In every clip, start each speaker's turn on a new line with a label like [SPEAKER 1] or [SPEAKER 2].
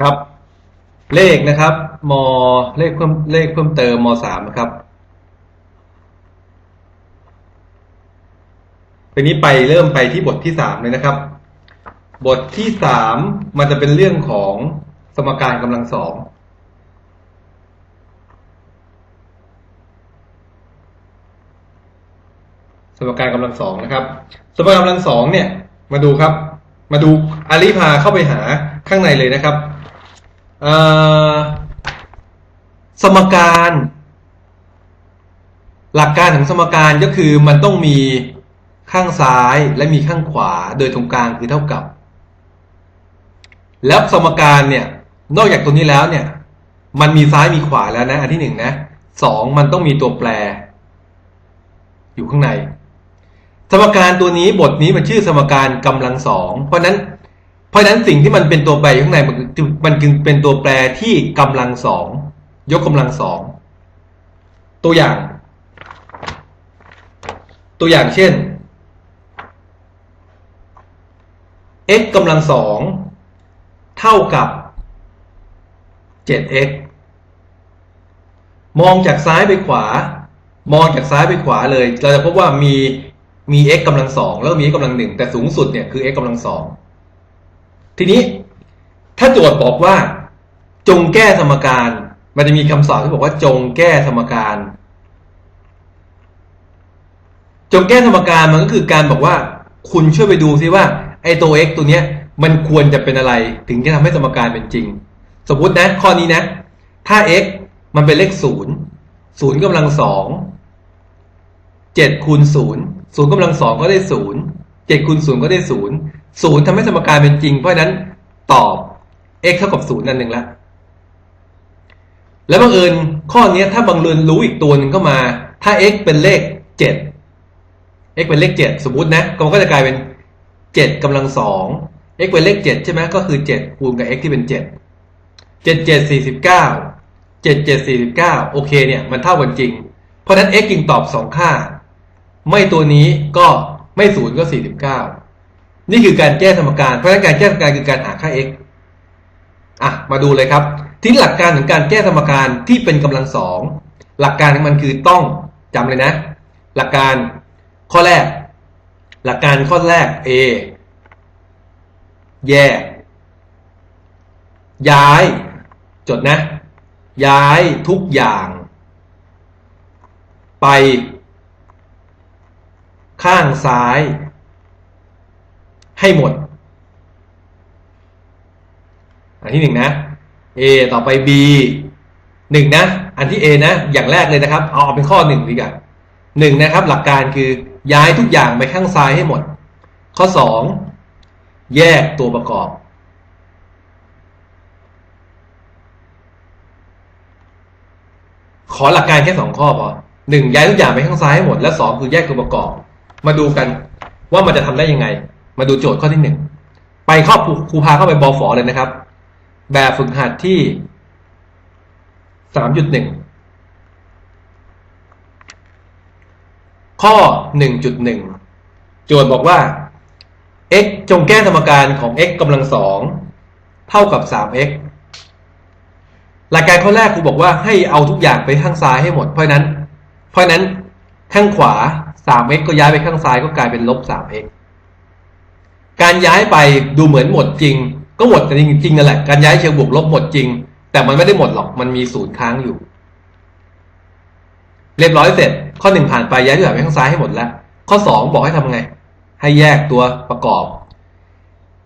[SPEAKER 1] ครับ เลขนะครับมเลขเพิ่มเลขเพิ่มเติมมสามนะครับทีนี้ไปเริ่มไปที่บทที่สามเลยนะครับ บทที่สามมันจะเป็นเรื่องของสมการกำลังสองสมการกำลังสองนะครับ สมการกำลังสองเนี่ย มาดูครับ มาดูอาริพาเข้าไปหาข้างในเลยนะครับ สมการ หลักการของสมการก็คือมันต้องมีข้างซ้ายและมีข้างขวาโดยตรงกลางคือเท่ากับ แล้วสมการเนี่ยนอกจากตัวนี้แล้วเนี่ย มันมีซ้ายมีขวาแล้วนะ อันที่หนึ่งนะสองมันต้องมีตัวแปร อยู่ข้างใน สมการตัวนี้บทนี้มันชื่อสมการกำลังสองเพราะนั้น เพราะฉะนั้นสิ่งที่มันเป็นตัวแปรอยู่ข้างในมันคือมันคือเป็นตัวแปรที่กำลังสองยกกำลังสองตัวอย่าง ตัวอย่างเช่น x กำลังสองเท่ากับ 7x มองจากซ้ายไปขวา มองจากซ้ายไปขวาเลย เราจะพบว่ามีมี x กำลังสองแล้วมี x กำลังหนึ่งแต่สูงสุดเนี่ยคือ x กำลังสอง ทีนี้ถ้าโจทย์บอกว่า จงแก้สมการ มันจะมีคำสอนที่บอกว่า จงแก้สมการ จงแก้สมการมันก็คือการบอกว่า คุณช่วยไปดูซิว่าไอ้ตัว x ตัวเนี้ย มันควรจะเป็นอะไร ถึงจะทำให้สมการเป็นจริง สมมตินะข้อนี้นะ ถ้า x มันเป็นเลขศูนย์ศูนย์กำลังสองเจ็ดคูณศูนย์ศูนย์กำลังสองก็ได้ศูนย์เจ็ดคูณศูนย์ก็ได้ศูนย์ ศูนย์ทำให้สมการเป็นจริง เพราะนั้นตอบ x เท่ากับศูนย์นั่นหนึ่งละแล้วบังเอิญข้อนี้ถ้าบังเอิญรู้อีกตัวหนึ่งเข้ามา ถ้า x เป็นเลขเจ็ด x เป็นเลขเจ็ดสมมตินะมันก็จะกลายเป็นเจ็ดกำลังสอง x เป็นเลขเจ็ดใช่ไหมก็คือเจ็ดคูณกับ x ที่เป็นเจ็ดเจ็ดเจ็ดสี่สิบเก้าเจ็ดเจ็ดสี่สิบเก้าโอเคเนี่ย มันเท่ากันจริง เพราะนั้น x จึงตอบสองค่า ไม่ตัวนี้ก็ไม่ศูนย์ก็สี่สิบเก้า นี่คือการแก้สมการ เพราะฉะนั้นการแก้สมการคือการหาค่า x อะมาดูเลยครับ ที่หลักการของการแก้สมการที่เป็นกำลังสองหลักการของมันคือต้องจำเลยนะ หลักการข้อแรก หลักการข้อแรก A แยก ย้าย จดนะ ย้ายทุกอย่าง ไป ข้างซ้าย ให้หมด อันที่หนึ่งนะ A ต่อไป B หนึ่งนะ อันที่ A นะ อย่างแรกเลยนะครับ เอาเอาเป็นข้อหนึ่งดีกว่าหนึ่งนะครับ หลักการคือย้ายทุกอย่างไปข้างซ้ายให้หมด ข้อสองแยกตัวประกอบ ขอหลักการแค่สองข้อพอหนึ่งย้ายทุกอย่างไปข้างซ้ายให้หมด และสองคือแยกตัวประกอบ มาดูกันว่ามันจะทำได้ยังไง มาดูโจทย์ข้อที่หนึ่งไปข้อครูพาเข้าไปบอฝอเลยนะครับ แบบฝึกหัดที่สามจุดหนึ่งข้อหนึ่งจุดหนึ่งโจทย์บอกว่า x จงแก้สมการของ x กำลังสองเท่ากับ 3x หลักการข้อแรกครูบอกว่าให้เอาทุกอย่างไปข้างซ้ายให้หมด เพราะนั้น เพราะนั้นข้างขวา 3x ก็ย้ายไปข้างซ้ายก็กลายเป็นลบ 3x การย้ายไปดูเหมือนหมดจริง ก็หมดแต่จริงนั่นแหละ การย้ายเชิงบวกลบหมดจริง แต่มันไม่ได้หมดหรอกมันมีศูนย์ค้างอยู่ เรียบร้อยเสร็จ ข้อหนึ่งผ่านไปย้ายทุกอย่างไปข้างซ้ายให้หมดแล้ว ข้อสองบอกให้ทำไง ให้แยกตัวประกอบ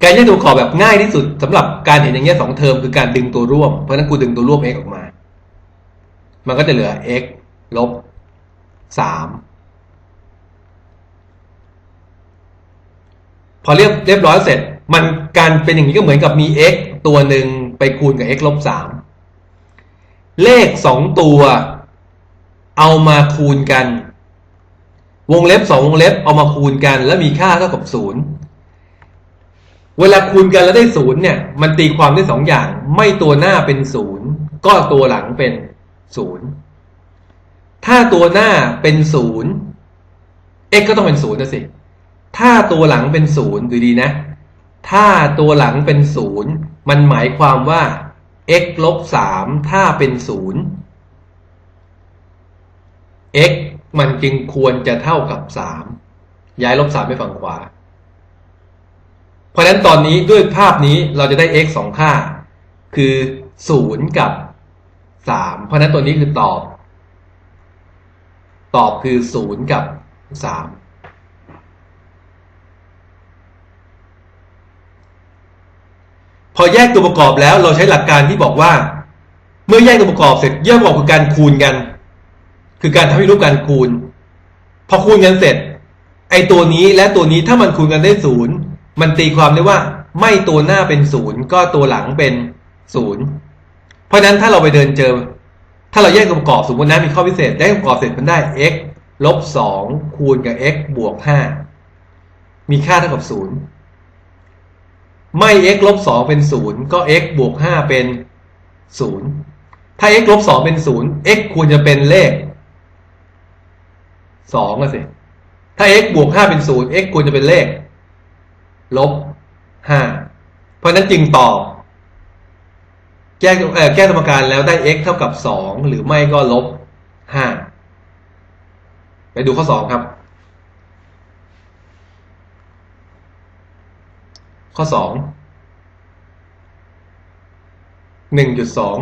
[SPEAKER 1] การแยกตัวประกอบแบบง่ายที่สุดสำหรับการเห็นอย่างเงี้ยสองเทอมคือการดึงตัวร่วมเพราะฉะนั้นกูดึงตัวร่วม x ออกมา มันก็จะเหลือ x ลบสาม พอเรียบเรียบร้อยเสร็จ มันการเป็นอย่างนี้ก็เหมือนกับมี x ตัวหนึ่งไปคูณกับ x ลบสามเลขสองตัวเอามาคูณกัน วงเล็บสองวงเล็บเอามาคูณกัน แล้วมีค่าเท่ากับศูนย์เวลาคูณกันแล้วได้ศูนย์เนี่ย มันตีความได้สองอย่าง ไม่ตัวหน้าเป็นศูนย์ก็ตัวหลังเป็นศูนย์ถ้าตัวหน้าเป็นศูนย์ x ก็ต้องเป็นศูนย์นะสิ ถ้าตัวหลังเป็นศูนย์ดูดีนะ ถ้าตัวหลังเป็นศูนย์มันหมายความว่า x ลบสามถ้าเป็นศูนย์ x มันจึงควรจะเท่ากับสามย้ายลบสามไปฝั่งขวา เพราะฉะนั้นตอนนี้ด้วยภาพนี้เราจะได้ x สองค่า คือศูนย์กับสามเพราะฉะนั้นตัวนี้คือตอบ ตอบคือศูนย์กับสาม พอแยกตัวประกอบแล้วเราใช้หลักการที่บอกว่า เมื่อแยกตัวประกอบเสร็จแยกตัวประกอบคือการคูณกัน คือการทำให้รูปการคูณ พอคูณกันเสร็จ ไอตัวนี้และตัวนี้ถ้ามันคูณกันได้ศูนย์มันตีความได้ว่า ไม่ตัวหน้าเป็นศูนย์ก็ตัวหลังเป็นศูนย์เพราะฉะนั้นถ้าเราไปเดินเจอ ถ้าเราแยกตัวประกอบสมมตินะมีข้อพิเศษแยกตัวประกอบเสร็จมันได้ x ลบสองคูณกับ x บวกห้ามีค่าเท่ากับศูนย์ ไม่ x ลบสองเป็นศูนย์ก็ x บวกห้าเป็นศูนย์ถ้า x ลบสองเป็นศูนย์ x ควรจะเป็นเลขสองอะสิ ถ้า x บวกห้าเป็นศูนย์ x ควรจะเป็นเลข ลบห้าเพราะนั้นจึงตอบ แก้เอ่อแก้สมการแล้วได้ x เท่ากับสองหรือไม่ก็ลบห้าไปดูข้อสองครับ ข้อสองหนึ่งจุดสอง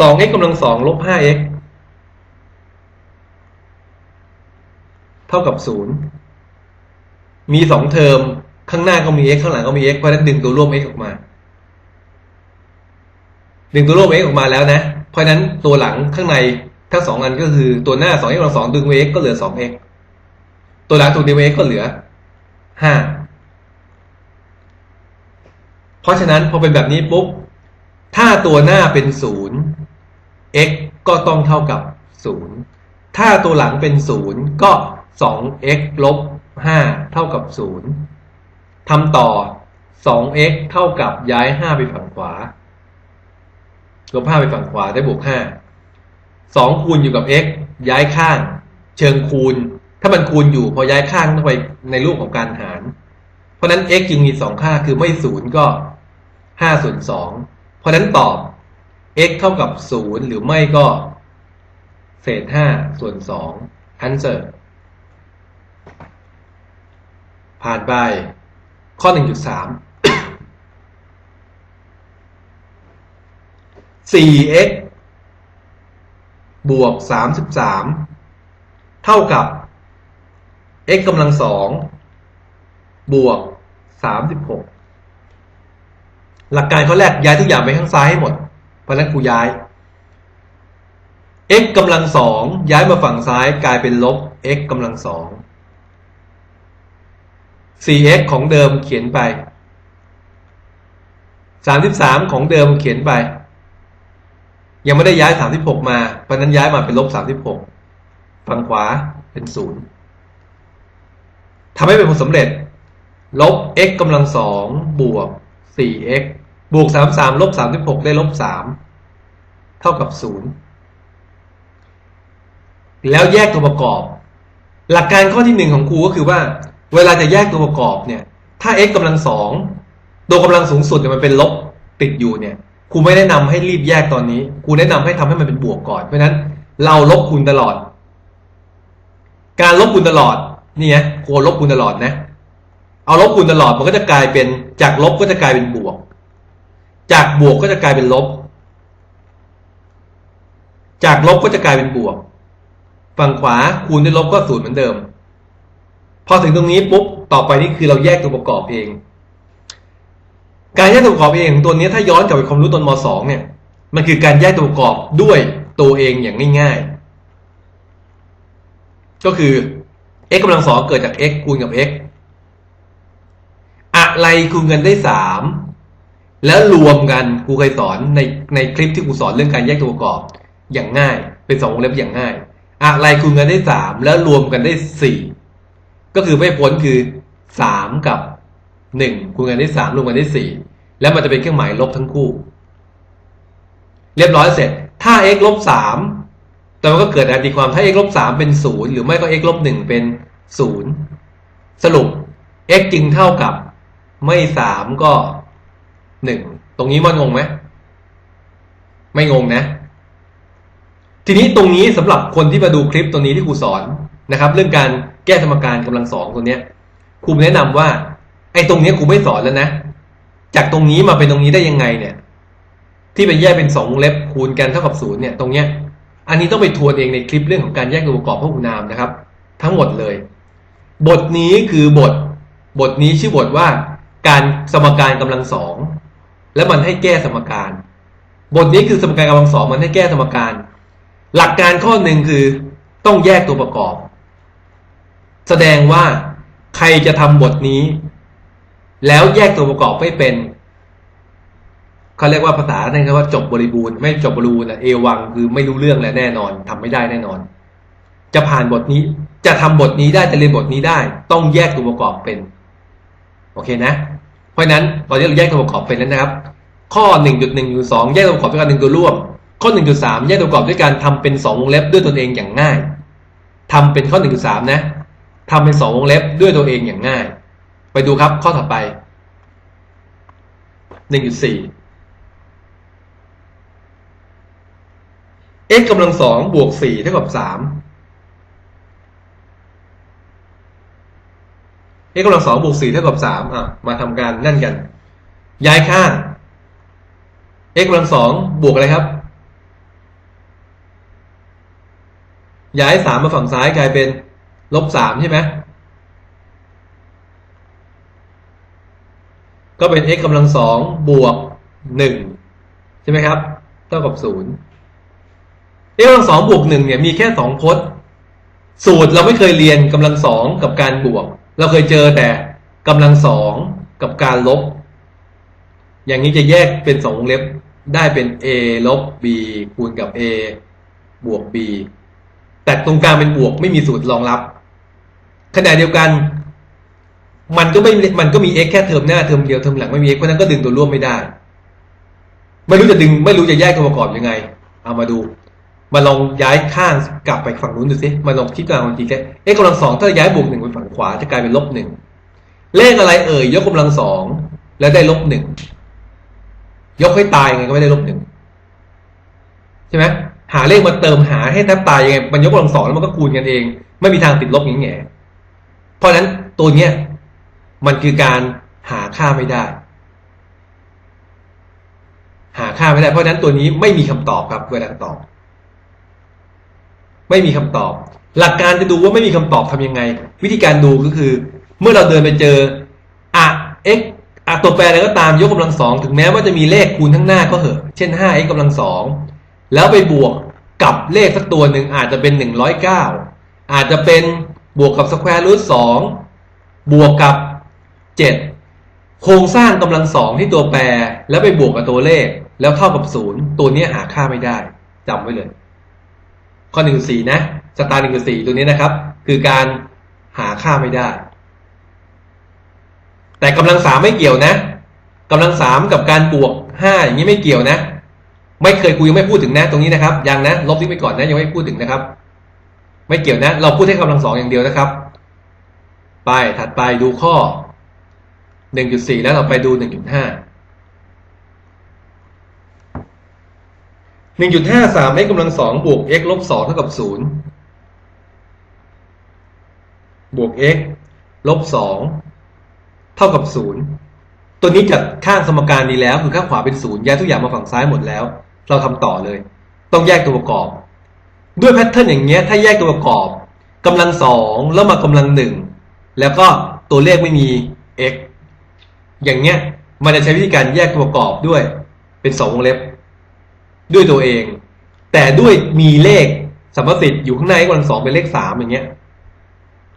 [SPEAKER 1] สอง x กำลังสองลบห้า x เท่ากับศูนย์มีสองเทอมข้างหน้าก็มี x ข้างหลังก็มี x เพราะนั้นดึงตัวร่วม x ออกมา ดึงตัวร่วม x ออกมาแล้วนะ เพราะฉะนั้นตัวหลังข้างในทั้งสองอันก็คือตัวหน้าสอง x กำลังสองดึง x ก็เหลือสอง x ตัวหลังถูกดึง x ก็เหลือห้า เพราะฉะนั้นพอเป็นแบบนี้ปุ๊บ ถ้าตัวหน้าเป็นศูนย์ x ก็ต้องเท่ากับศูนย์ถ้าตัวหลังเป็นศูนย์ก็สอง x ลบห้าเท่ากับศูนย์ทำต่อสอง x เท่ากับย้ายห้าไปฝั่งขวา ลบห้าไปฝั่งขวาได้บวกห้าสองคูณอยู่กับ x ย้ายข้าง เชิงคูณ ถ้ามันคูณอยู่พอย้ายข้างต้องไปในรูปของการหาร เพราะนั้น x จึงมีสองค่าคือไม่ศูนย์ก็ ห้าส่วนสองเพราะนั้นตอบ x เท่ากับศูนย์หรือไม่ก็ เศษห้าส่วนสอง answer ผ่านไป ข้อหนึ่งจุดสามสี่ x บวกสามสิบสามเท่ากับ x กำลังสอง บวกสามสิบ หลักการข้อแรกย้ายทุกอย่างไปข้างซ้ายให้หมด เพราะฉะนั้นกูย้าย x กำลังสองย้ายมาฝั่งซ้ายกลายเป็นลบ x กำลังสอง 4x ของเดิมเขียนไป 33 ของเดิมเขียนไป ยังไม่ได้ย้าย 36 มา เพราะนั้นย้ายมาเป็นลบ 36 ฝั่งขวาเป็น 0ทำให้เป็นผลสำเร็จ ลบ x กำลังสองบวก 4x บวก33ลบ36ได้ลบ3เท่ากับ0แล้วแยกตัวประกอบ หลักการข้อที่หนึ่งของครูก็คือว่า เวลาจะแยกตัวประกอบเนี่ย ถ้า x กำลังสองตัวกำลังสูงสุดเนี่ยมันเป็นลบติดอยู่เนี่ยครูไม่แนะนำให้รีบแยกตอนนี้ครูแนะนำให้ทำให้มันเป็นบวกก่อนเพราะฉะนั้นเราลบคูณตลอด การลบคูณตลอดนี่ไงครูลบคูณตลอดนะ เอาลบคูณตลอดมันก็จะกลายเป็นจากลบก็จะกลายเป็นบวก จากบวกก็จะกลายเป็นลบ จากลบก็จะกลายเป็นบวก ฝั่งขวาคูณด้วยลบก็ศูนย์เหมือนเดิม พอถึงตรงนี้ปุ๊บต่อไปนี่คือเราแยกตัวประกอบเอง การแยกตัวประกอบเองของตัวนี้ถ้าย้อนกลับไปความรู้ตอนม .2 เนี่ย มันคือการแยกตัวประกอบด้วยตัวเองอย่างง่าย ๆ ก็คือ x กำลังสองเกิดจาก x คูณกับ x อะไรคูณกันได้สาม แล้วรวมกันครูเคยสอนในในคลิปที่ครูสอนเรื่องการแยกตัวประกอบอย่างง่าย เป็นสองวงเล็บอย่างง่าย อะไรคูณกันได้สามแล้วรวมกันได้สี่ก็คือไม่พ้นคือสามกับหนึ่งคูณกันได้สามรวมกันได้สี่แล้วมันจะเป็นเครื่องหมายลบทั้งคู่ เรียบร้อยเสร็จ ถ้า x ลบสามแต่มันก็เกิดการตีความถ้า x ลบสามเป็นศูนย์หรือไม่ก็ x ลบหนึ่งเป็นศูนย์สรุป x จึงเท่ากับไม่สามก็ หนึ่งตรงนี้มันงงไหมไม่งงนะ ทีนี้ตรงนี้สำหรับคนที่มาดูคลิปตัวนี้ที่ครูสอนนะครับ เรื่องการแก้สมการกำลังสองตัวเนี้ยครูแนะนำว่า ไอ้ตรงนี้ครูไม่สอนแล้วนะ จากตรงนี้มาเป็นตรงนี้ได้ยังไงเนี่ย ที่เป็นแยกเป็นสองวงเล็บคูณกันเท่ากับศูนย์เนี่ยตรงเนี้ย อันนี้ต้องไปทวนเองในคลิปเรื่องของการแยกตัวประกอบพหุนามนะครับ ทั้งหมดเลย บทนี้คือบท บทนี้ชื่อบทว่าการสมการกำลังสอง และมันให้แก้สมการ บทนี้คือสมการกำลังสองมันให้แก้สมการ หลักการข้อหนึ่งคือต้องแยกตัวประกอบ แสดงว่าใครจะทำบทนี้ แล้วแยกตัวประกอบไม่เป็นเขาเรียกว่าภาษาเนี่ยเขาว่าจบบริบูรณ์ไม่จบบริบูรณ์เอวังคือไม่รู้เรื่องและแน่นอนทำไม่ได้แน่นอน จะผ่านบทนี้จะทำบทนี้ได้จะเรียนบทนี้ได้ ต้องแยกตัวประกอบเป็น โอเคนะ ราะนั้นตอนนี้เราแยกตัวประกอบเป็นแล้วนะครับ ข้อ 1.1.2 แยกตัวประกอบด้วยการนึ่งตัวร่วม ข้อ 1.3 แยกตัวประกอบด้วยการทำเป็น 2 วงเล็บด้วยตนเองอย่างง่าย ทำเป็นข้อ 1.3 นะทำเป็น 2 วงเล็บด้วยตัวเองอย่างง่าย ไปดูครับข้อถัดไป 1.4 x กำลังสองบวก4เท่ากับ3 x กำลังสองบวกสี่เท่ากับสามอะมาทำการนั่นกัน ย้ายข้าง x กำลังสองบวกอะไรครับ ย้ายสามมาฝั่งซ้ายกลายเป็นลบสามใช่ไหมก็เป็น x กำลังสองบวกหนึ่งใช่ไหมครับ เท่ากับศูนย์ x กำลังสองบวกหนึ่งเนี่ยมีแค่สองพจน์ สูตรเราไม่เคยเรียนกำลังสองกับการบวก เราเคยเจอแต่กำลังสองกับการลบ อย่างนี้จะแยกเป็นสองวงเล็บได้เป็น a ลบ b คูณกับ a บวก b แต่ตรงกลางเป็นบวกไม่มีสูตรรองรับขณะเดียวกัน มันก็ไม่มันก็มี x แค่เทอมหน้าเทอมเดียวเทอมหลังไม่มี x เพราะฉะนั้นก็ดึงตัวร่วมไม่ได้ ไม่รู้จะดึง ไม่รู้จะแยกตัวประกอบยังไง เอามาดู มาลองย้ายข้างกลับไปฝั่งนู้นดูสิมาลองคิดกลางบางแค่ x กำลังสองถ้าย้ายบวกหนึ่งไปฝั่งขวาจะกลายเป็นลบหนึ่งเลขอะไรเอ่ยยกกำลังสองแล้วได้ลบหนึ่งยกให้ตายยังไงก็ไม่ได้ลบหนึ่งใช่ไหมหาเลขมาเติมหาให้แทบตายยังไงมันยกกำลังสองแล้วมันก็คูณกันเอง ไม่มีทางติดลบอย่างเงี้ยเพราะฉะนั้นตัวเนี้ยมันคือการหาค่าไม่ได้ หาค่าไม่ได้ เพราะฉะนั้นตัวนี้ไม่มีคำตอบครับเวลาตอบ ไม่มีคำตอบ หลักการจะดูว่าไม่มีคำตอบทำยังไง วิธีการดูก็คือ เมื่อเราเดินไปเจออะ x อะตัวแปรอะไรก็ตามยกกำลังสองถึงแม้ว่าจะมีเลขคูณทั้างหน้าก็เหอะ เช่น 5x กำลังสองแล้วไปบวกกับเลขสักตัวหนึ่งอาจจะเป็น 109 อาจจะเป็นบวกกับสแควร์รูทสองบวกกับ 7 โครงสร้างกำลังสองที่ตัวแปร แล้วไปบวกกับตัวเลข แล้วเท่ากับศูนย์ตัวนี้หาค่าไม่ได้จำไว้เลย ข้อหนึ่งสี่นะสตาร์หนึ่งสี่ตัวนี้นะครับ คือการหาค่าไม่ได้ แต่กำลังสามไม่เกี่ยวนะกำลังสามกับการบวกห้าอย่างนี้ไม่เกี่ยวนะ ไม่เคยคุยยังไม่พูดถึงนะ ตรงนี้นะครับ ยังนะ ลบทิ้งไปก่อนนะยังไม่พูดถึงนะครับ ไม่เกี่ยวนะ เราพูดให้กำลังสองอย่างเดียวนะครับ ไปถัดไปดูข้อหนึ่งจุดสี่แล้วเราไปดูหนึ่งจุดห้า หนึ่งจุดห้าสาม x กำลังสองบวก x ลบสองเท่ากับศูนย์บวก x ลบสองเท่ากับศูนย์ตัวนี้จัดข้างสมการดีแล้ว คือข้างขวาเป็นศูนย์ย้ายทุกอย่างมาฝั่งซ้ายหมดแล้ว เราทำต่อเลย ต้องแยกตัวประกอบ ด้วยแพทเทิร์นอย่างเงี้ย ถ้าแยกตัวประกอบกำลังสองแล้วมากำลังหนึ่งแล้วก็ตัวเลขไม่มี x อย่างเงี้ย มันจะใช้วิธีการแยกตัวประกอบด้วย เป็นสองวงเล็บ ด้วยตัวเอง แต่ด้วยมีเลขสัมประสิทธิ์อยู่ข้างในกำลังสองเป็นเลขสามอย่างเงี้ย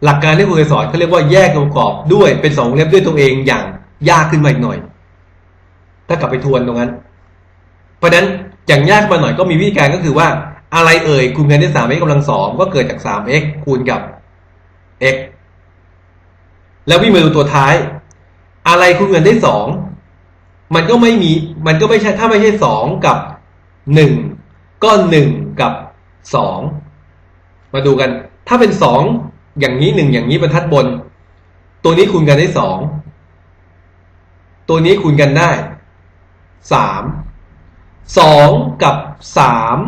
[SPEAKER 1] หลักการที่ครูเคยสอนเขาเรียกว่าแยกตัวประกอบด้วยเป็นสองเล็บด้วยตัวเองอย่างยากขึ้นมาอีกหน่อย ถ้ากลับไปทวนตรงนั้น เพราะฉะนั้นอย่างยากมาหน่อยก็มีวิธีการก็คือว่าอะไรเอ่ยคูณกันด้วยสาม x กำลังสองก็เกิดจากสาม x คูณกับ x แล้ววิ่งมาดูตัวท้าย อะไรคูณกันได้สองมันก็ไม่มี มันก็ไม่ใช่ถ้าไม่ใช่สองกับ หนึ่งก็หนึ่งกับสองมาดูกัน ถ้าเป็นสองอย่างนี้หนึ่งอย่างนี้บรรทัดบน ตัวนี้คูณกันได้สองตัวนี้คูณกันได้สามสองกับสาม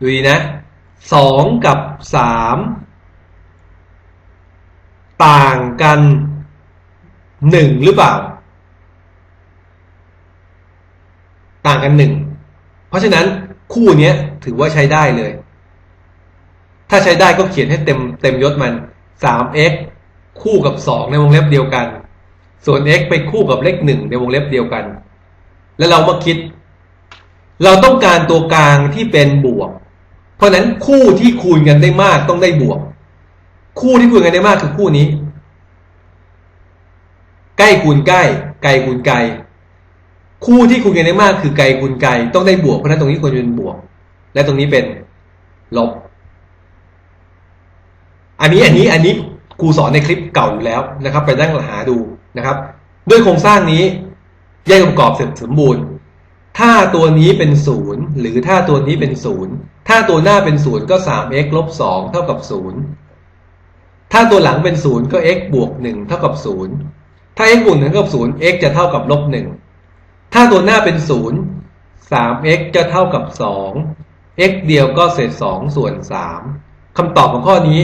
[SPEAKER 1] ดูดีนะสองกับสามต่างกันหนึ่งหรือเปล่า ต่างกันหนึ่ง เพราะฉะนั้นคู่เนี้ยถือว่าใช้ได้เลย ถ้าใช้ได้ก็เขียนให้เต็มเต็มยศมันสาม x คู่กับสองในวงเล็บเดียวกัน ส่วน x ไปคู่กับเลขหนึ่งในวงเล็บเดียวกัน แล้วเรามาคิด เราต้องการตัวกลางที่เป็นบวก เพราะฉะนั้นคู่ที่คูณกันได้มากต้องได้บวก คู่ที่คูณกันได้มากคือคู่นี้ ใกล้คูณใกล้ ไกลคูณไกล คู่ที่คูณกันได้มากคือไกลคูณไกลต้องได้บวกเพราะฉะนั้นตรงนี้ควรจะเป็นบวก และตรงนี้เป็นลบ อันนี้อันนี้อันนี้ครูสอนในคลิปเก่าอยู่แล้วนะครับ ไปนั่งหาดูนะครับ ด้วยโครงสร้างนี้แยกองค์ประกอบเสร็จสมบูรณ์ ถ้าตัวนี้เป็นศูนย์หรือถ้าตัวนี้เป็นศูนย์ถ้าตัวหน้าเป็นศูนย์ก็ 3x ลบ2เท่ากับศูนย์ถ้าตัวหลังเป็นศูนย์ก็ x บวก1เท่ากับศูนย์ถ้า x บวก1เท่ากับศูนย์ x จะเท่ากับลบ1 ถ้าตัวหน้าเป็นศูนย์ 3x จะเท่ากับ 2 x เดียวก็เศษ 2 ส่วน 3คำตอบของข้อนี้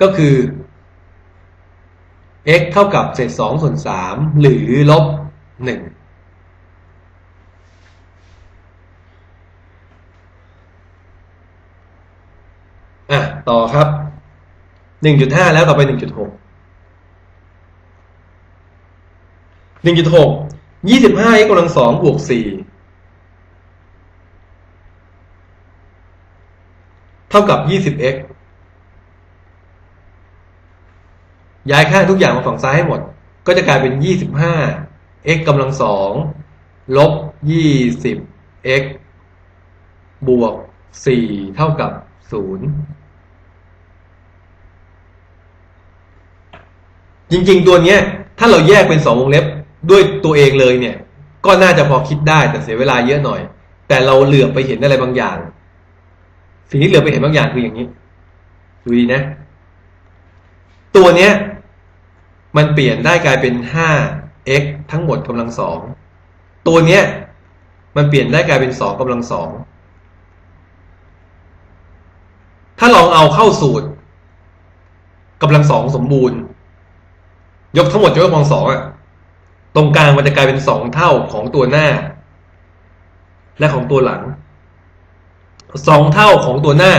[SPEAKER 1] ก็คือ x เท่ากับเศษ 2 ส่วน 3 หรือลบ 1อะ ต่อครับ1.5แล้วต่อไป 1.6 1.6 25 x กำลัง2บวก4เท่ากับ 20x ย้ายค่าทุกอย่างมาฝั่งซ้ายให้หมด ก็จะกลายเป็น25 x กำลังสองลบ20 x บวก4เท่ากับ0จริง ๆ ตัวเนี้ย ถ้าเราแยกเป็นสองวงเล็บ ด้วยตัวเองเลยเนี่ย ก็น่าจะพอคิดได้แต่เสียเวลาเยอะหน่อย แต่เราเหลือบไปเห็นอะไรบางอย่าง สิ่งที่เหลือบไปเห็นบางอย่างคืออย่างนี้ดูดีนะ ตัวเนี้ย มันเปลี่ยนได้กลายเป็น 5x ทั้งหมดกำลังสองตัวเนี้ย มันเปลี่ยนได้กลายเป็นสองกำลังสองถ้าลองเอาเข้าสูตรกำลังสองสมบูรณ์ ยกทั้งหมดยกกำลังสองอะ ตรงกลางมันจะกลายเป็นสองเท่าของตัวหน้า และของตัวหลังสองเท่าของตัวหน้า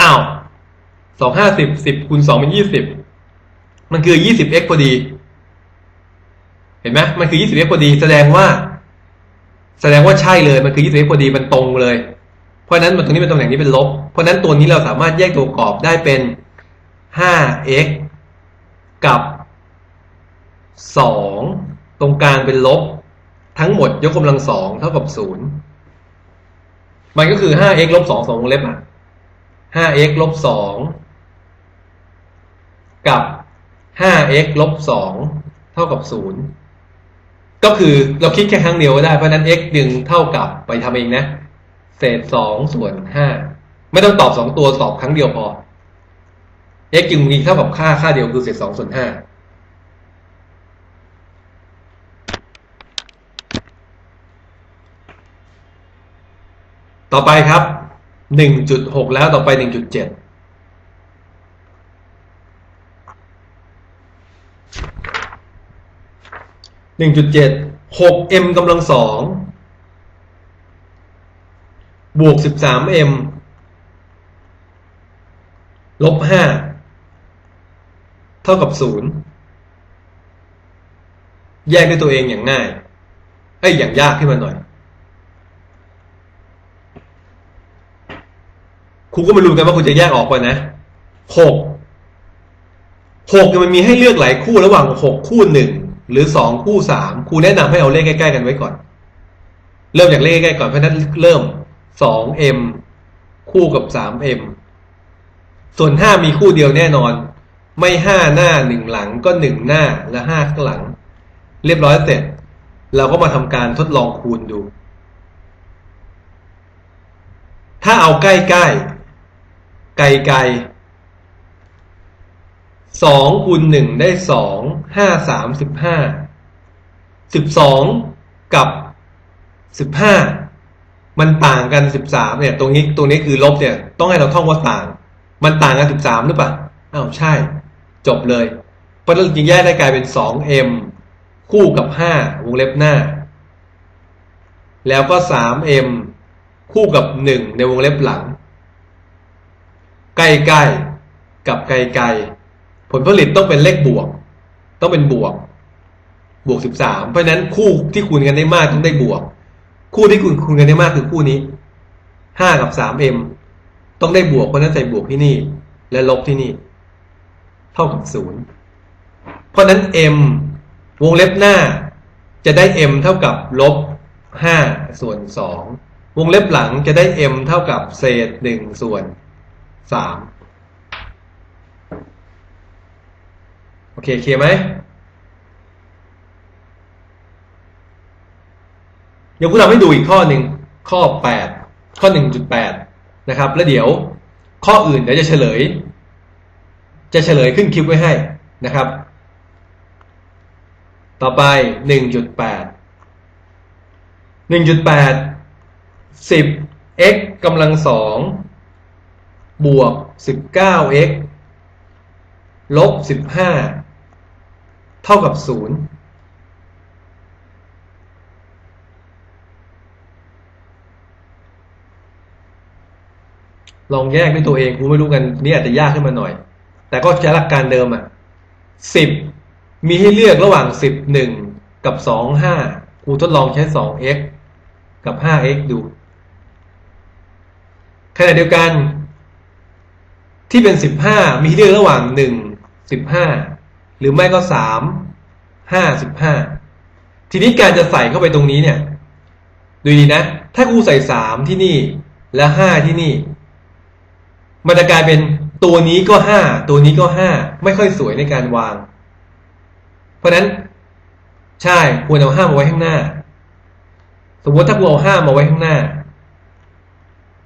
[SPEAKER 1] อ้าวสองห้าสิบสิบคูณสองเป็นยี่สิบมันคือยี่สิบ x พอดี เห็นไหมมันคือยี่สิบ x พอดี แสดงว่า แสดงว่าใช่เลยมันคือยี่สิบ x พอดีมันตรงเลย เพราะนั้นมันตรงนี้เป็นตำแหน่งนี้เป็นลบ เพราะนั้นตัวนี้เราสามารถแยกตัวประกอบได้เป็นห้า x กับ 2 ตรงกลางเป็นลบ ทั้งหมดยกกำลังสองเท่ากับ 0 มันก็คือ 5x ลบ2งวงเล็บอะ 5x ลบ2กับ 5x ลบ2เท่ากับ 0 ก็คือเราคิดแค่ครั้งเดียวก็ได้ เพราะนั้น x ดึงเท่ากับไปทำเองนะ เศษ 2 ส่วน 5 ไม่ต้องตอบ 2 ตัวสอบครั้งเดียวพอ x จึงมีเท่ากับค่าค่าเดียวคือเศษ 2 ส่วน 5 ต่อไปครับหนึ่งจุดหกแล้วต่อไปหนึ่งจุดเจ็ดหนึ่งจุดเจ็ดหก m กำลังสองบวกสิบสาม m ลบห้าเท่ากับศูนย์แยกด้วยตัวเองอย่างง่ายเอ้ยอย่างยากขึ้นมาหน่อย ครูก็ไม่รู้กันว่าคุณจะแยกออกก่อนะหกหกมันมีให้เลือกหลายคู่ระหว่างหกคู่หนึ่งหรือสองคู่สามครูแนะนำให้เอาเลขใกล้ๆกันไว้ก่อน เริ่มจากเลขใกล้ๆก่อนเพราะนั้นเริ่มสอง m คู่กับสาม m ส่วนห้ามีคู่เดียวแน่นอน ไม่ห้าหน้าหนึ่งหลังก็หนึ่งหน้าและห้าข้างหลัง เรียบร้อยเสร็จ เราก็มาทำการทดลองคูณดู ถ้าเอาใกล้ๆ ไกลๆสองคูณหนึ่งได้สองห้าสามสิบห้าสิบสองกับสิบห้ามันต่างกันสิบสามเนี่ย ตรงนี้ตรงนี้คือลบเนี่ย ต้องให้เราท่องว่าต่าง มันต่างกันสิบสามหรือเปล่าอ้าวใช่ จบเลยเพราะฉะนั้นจึงแยกได้กลายเป็นสอง m คู่กับห้าวงเล็บหน้า แล้วก็สาม m คู่กับหนึ่งในวงเล็บหลัง ใกล้ๆกับไกลๆผลผลิตต้องเป็นเลขบวก ต้องเป็นบวก บวกสิบสามเพราะนั้นคู่ที่คูณกันได้มากต้องได้บวก คู่ที่คูณคูณกันได้มากคือคู่นี้ห้ากับสาม m ต้องได้บวกเพราะนั้นใส่บวกที่นี่ และลบที่นี่ เท่ากับศูนย์เพราะนั้น m วงเล็บหน้า จะได้ m เท่ากับลบห้าส่วนสองวงเล็บหลังจะได้ m เท่ากับเศษหนึ่งส่วน สามโอเคเคลียร์ไหมเดี๋ยวกูทำให้ดูอีกข้อหนึ่งข้อแปดข้อหนึ่งจุดแปดนะครับ แล้วเดี๋ยวข้ออื่นเดี๋ยวจะเฉลย จะเฉลยขึ้นคลิปไว้ให้นะครับ ต่อไปหนึ่งจุดแปดหนึ่งจุดแปดสิบ x กำลังสอง บวกสิบเก้า x ลบสิบห้าเท่ากับศูนย์ลองแยกด้วยตัวเองกูไม่รู้กันนี่อาจจะยากขึ้นมาหน่อย แต่ก็ใช้หลักการเดิมอะสิบมีให้เลือกระหว่างสิบหนึ่งกับสองห้ากูทดลองใช้สอง x กับห้า x ดูขณะเดียวกัน ที่เป็นสิบห้ามีให้เลือกระหว่างหนึ่งสิบห้าหรือไม่ก็สามห้าสิบห้าทีนี้การจะใส่เข้าไปตรงนี้เนี่ย ดูดีนะ ถ้ากูใส่สามที่นี่และห้าที่นี่ มันจะกลายเป็นตัวนี้ก็ห้าตัวนี้ก็ห้าไม่ค่อยสวยในการวาง เพราะนั้นใช่ควรเอาห้ามาไว้ข้างหน้า สมมติถ้ากูเอาห้ามาไว้ข้างหน้า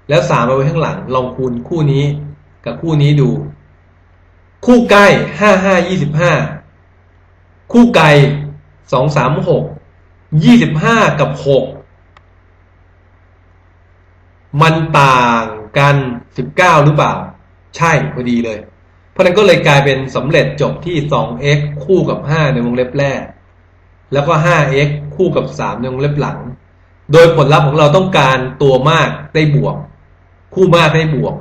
[SPEAKER 1] แล้วสามมาไว้ข้างหลัง ลองคูณคู่นี้ กับคู่นี้ดู คู่ใกล้ห้าห้ายี่สิบห้าคู่ไกลสองสามหกยี่สิบห้ากับหกมันต่างกันสิบเก้าหรือเปล่า ใช่พอดีเลย เพราะนั้นก็เลยกลายเป็นสำเร็จจบที่สอง x คู่กับห้าในวงเล็บแรก แล้วก็ห้า x คู่กับสามในวงเล็บหลัง โดยผลลัพธ์ของเราต้องการตัวมากได้บวก คู่มากได้บวก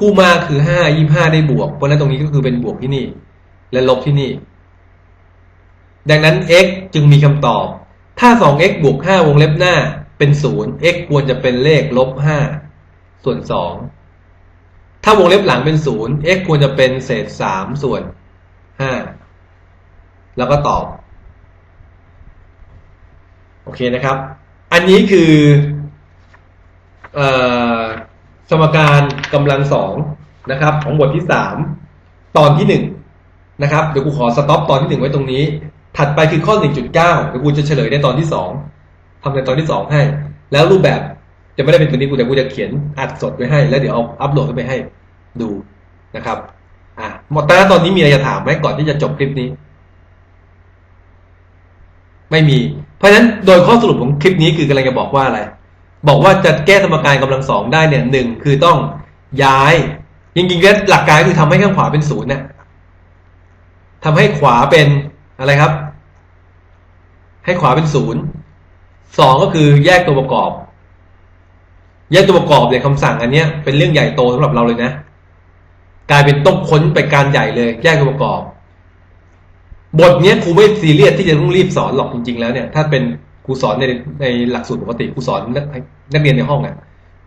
[SPEAKER 1] คู่มากคือห้ายี่ห้าได้บวก เพราะนั้นตรงนี้ก็คือเป็นบวกที่นี่ และลบที่นี่ ดังนั้น x จึงมีคำตอบ ถ้า 2x บวก 5 วงเล็บหน้า เป็น 0 x ควรจะเป็นเลขลบ 5 ส่วน 2 ถ้าวงเล็บหลังเป็น 0 x ควรจะเป็นเศษ 3 ส่วน 5 แล้วก็ตอบ โอเคนะครับ อันนี้คือเออ สมการกำลังสองนะครับ ของบทที่3ตอนที่1นะครับเดี๋ยวกูขอสต็อปตอนที่1ไว้ตรงนี้ ถัดไปคือข้อ1.9เก้าเดี๋ยวกูจะเฉลยในตอนที่2ทำในตอนที่2ให้ แล้วรูปแบบจะไม่ได้เป็นตัวนี้กูแต่กูจะเขียนอัดสดไว้ให้ แล้วเดี๋ยวเอาอัปโหลดไปให้ดูนะครับอะหมดแต่ตอนนี้มีอะไรจะถามไหมก่อนที่จะจบคลิปนี้ ไม่มี เพราะฉะนั้นโดยข้อสรุปของคลิปนี้คือกำลังจะบอกว่าอะไร บอกว่าจะแก้สมการกำลังสองได้เนี่ยหนึ่งคือต้องย้ายจริงๆแล้วหลักการคือทำให้ข้างขวาเป็นศูนย์เนี่ยทำให้ขวาเป็นอะไรครับ ให้ขวาเป็นศูนย์สองก็คือแยกตัวประกอบ แยกตัวประกอบเนี่ยคำสั่งอันเนี้ยเป็นเรื่องใหญ่โตสำหรับเราเลยนะ กลายเป็นต้องค้นไปการใหญ่เลย แยกตัวประกอบบทเนี้ยครูไม่ซีเรียสที่จะต้องรีบสอนหรอกจริงๆแล้วเนี่ย ถ้าเป็น ครูสอนในในหลักสูตรปกติครูสอนนักนักเรียนในห้องอะ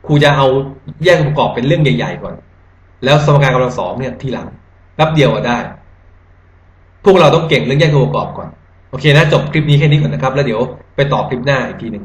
[SPEAKER 1] ครูจะเอาแยกประกอบเป็นเรื่องใหญ่ๆก่อน แล้วสมการกำลังสองเนี่ยทีหลังรับเดียวก็ได้ พวกเราต้องเก่งเรื่องแยกตัวประกอบก่อน โอเคนะ จบคลิปนี้แค่นี้ก่อนนะครับ แล้วเดี๋ยวไปต่อคลิปหน้าอีกทีหนึ่ง